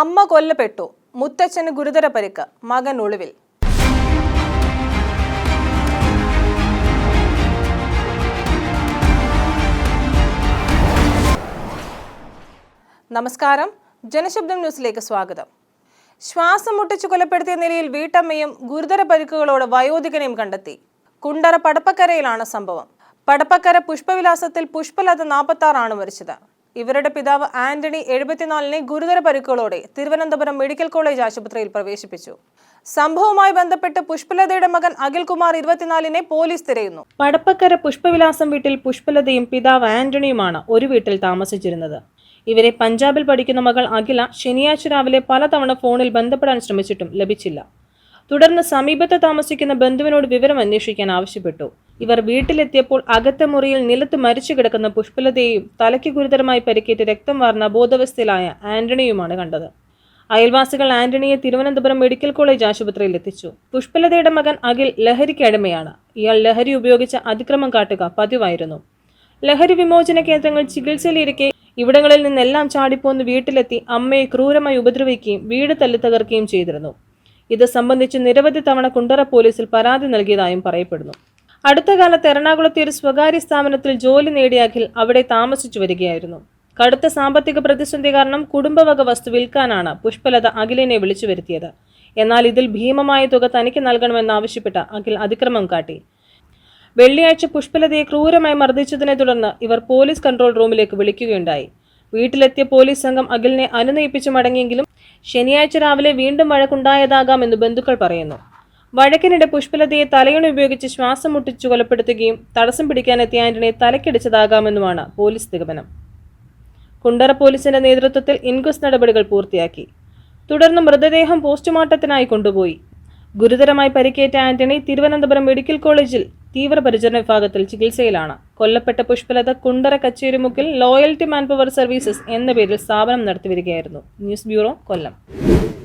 അമ്മ കൊല്ലപ്പെട്ടു. മുത്തച്ഛന് ഗുരുതര പരിക്ക്. മകൻ ഒളിവിൽ. നമസ്കാരം. ജനശബ്ദം ന്യൂസിലേക്ക് സ്വാഗതം. ശ്വാസം മുട്ടിച്ചു കൊലപ്പെടുത്തിയ നിലയിൽ വീട്ടമ്മയും ഗുരുതര പരിക്കുകളോട് വയോധികനെയും കണ്ടെത്തി. കുണ്ടറ പടപ്പക്കരയിലാണ് സംഭവം. പടപ്പക്കര പുഷ്പവിലാസത്തിൽ പുഷ്പലത നാൽപ്പത്തി ആറാണ് മരിച്ചത്. ഇവരുടെ പിതാവ് ആന്റണി എഴുപത്തിനാലിനെ ഗുരുതര പരിക്കുകളോടെ തിരുവനന്തപുരം മെഡിക്കൽ കോളേജ് ആശുപത്രിയിൽ പ്രവേശിപ്പിച്ചു. സംഭവവുമായി ബന്ധപ്പെട്ട് പുഷ്പലതയുടെ മകൻ അഖിൽകുമാർ ഇരുപത്തിനാലിനെ പോലീസ് തിരയുന്നു. പടപ്പക്കര പുഷ്പവിലാസം വീട്ടിൽ പുഷ്പലതയും പിതാവ് ആന്റണിയുമാണ് ഒരു വീട്ടിൽ താമസിച്ചിരുന്നത്. ഇവരെ പഞ്ചാബിൽ പഠിക്കുന്ന മകൾ അഖില ശനിയാഴ്ച രാവിലെ പലതവണ ഫോണിൽ ബന്ധപ്പെടാൻ ശ്രമിച്ചിട്ടും ലഭിച്ചില്ല. തുടർന്ന് സമീപത്ത് താമസിക്കുന്ന ബന്ധുവിനോട് വിവരം അന്വേഷിക്കാൻ ആവശ്യപ്പെട്ടു. ഇവർ വീട്ടിലെത്തിയപ്പോൾ അകത്തെ മുറിയിൽ നിലത്ത് മരിച്ചു കിടക്കുന്ന പുഷ്പലതയെയും തലയ്ക്ക് ഗുരുതരമായി പരിക്കേറ്റ് രക്തം വാർന്ന ബോധവസ്ഥയിലായ ആന്റണിയുമാണ് കണ്ടത്. അയൽവാസികൾ ആന്റണിയെ തിരുവനന്തപുരം മെഡിക്കൽ കോളേജ് ആശുപത്രിയിൽ എത്തിച്ചു. പുഷ്പലതയുടെ മകൻ അഖിൽ ലഹരിക്ക് അടിമയാണ്. ഇയാൾ ലഹരി ഉപയോഗിച്ച അതിക്രമം കാട്ടുക പതിവായിരുന്നു. ലഹരി വിമോചന കേന്ദ്രങ്ങൾ ചികിത്സയിലിരിക്കെ ഇവിടങ്ങളിൽ നിന്നെല്ലാം ചാടിപ്പോന്ന് വീട്ടിലെത്തി അമ്മയെ ക്രൂരമായി ഉപദ്രവിക്കുകയും വീട് തല്ലി തകർക്കുകയും ചെയ്തിരുന്നു. ഇത് സംബന്ധിച്ച് നിരവധി തവണ കുണ്ടറ പോലീസിൽ പരാതി നൽകിയതായും പറയപ്പെടുന്നു. അടുത്ത കാലത്ത് എറണാകുളത്തെ ഒരു സ്വകാര്യ സ്ഥാപനത്തിൽ ജോലി നേടിയ അഖിൽ അവിടെ താമസിച്ചു വരികയായിരുന്നു. കടുത്ത സാമ്പത്തിക പ്രതിസന്ധി കാരണം കുടുംബവക വസ്തു വിൽക്കാനാണ് പുഷ്പലത അഖിലിനെ വിളിച്ചു വരുത്തിയത്. എന്നാൽ ഇതിൽ ഭീമമായ തുക തനിക്ക് നൽകണമെന്നാവശ്യപ്പെട്ട അഖിൽ അതിക്രമം കാട്ടി. വെള്ളിയാഴ്ച പുഷ്പലതയെ ക്രൂരമായി മർദ്ദിച്ചതിനെ തുടർന്ന് ഇവർ പോലീസ് കൺട്രോൾ റൂമിലേക്ക് വിളിക്കുകയുണ്ടായി. വീട്ടിലെത്തിയ പോലീസ് സംഘം അഖിലിനെ അനുനയിപ്പിച്ചു മടങ്ങിയെങ്കിലും ശനിയാഴ്ച രാവിലെ വീണ്ടും വഴക്കുണ്ടായതാകാമെന്ന് ബന്ധുക്കൾ പറയുന്നു. വഴക്കിനിടെ പുഷ്പലതയെ തലയണ ഉപയോഗിച്ച് ശ്വാസം മുട്ടിച്ചു കൊലപ്പെടുത്തുകയും തടസ്സം പിടിക്കാനെത്തിയ ആന്റണിയെ തലക്കടിച്ചതാകാമെന്നുമാണ് പോലീസ് നിഗമനം. കുണ്ടറ പോലീസിന്റെ നേതൃത്വത്തിൽ ഇൻക്വസ്റ്റ് നടപടികൾ പൂർത്തിയാക്കി. തുടർന്ന് മൃതദേഹം പോസ്റ്റ്മോർട്ടത്തിനായി കൊണ്ടുപോയി. ഗുരുതരമായി പരിക്കേറ്റ ആന്റണി തിരുവനന്തപുരം മെഡിക്കൽ കോളേജിൽ തീവ്രപരിചരണ വിഭാഗത്തിൽ ചികിത്സയിലാണ്. കൊല്ലപ്പെട്ട പുഷ്പലത കുണ്ടറ കച്ചേരിമുക്കിൽ ലോയൽറ്റി മാൻപവർ സർവീസസ് എന്ന പേരിൽ സ്ഥാപനം നടത്തിവരികയായിരുന്നു. News bureau Kollam.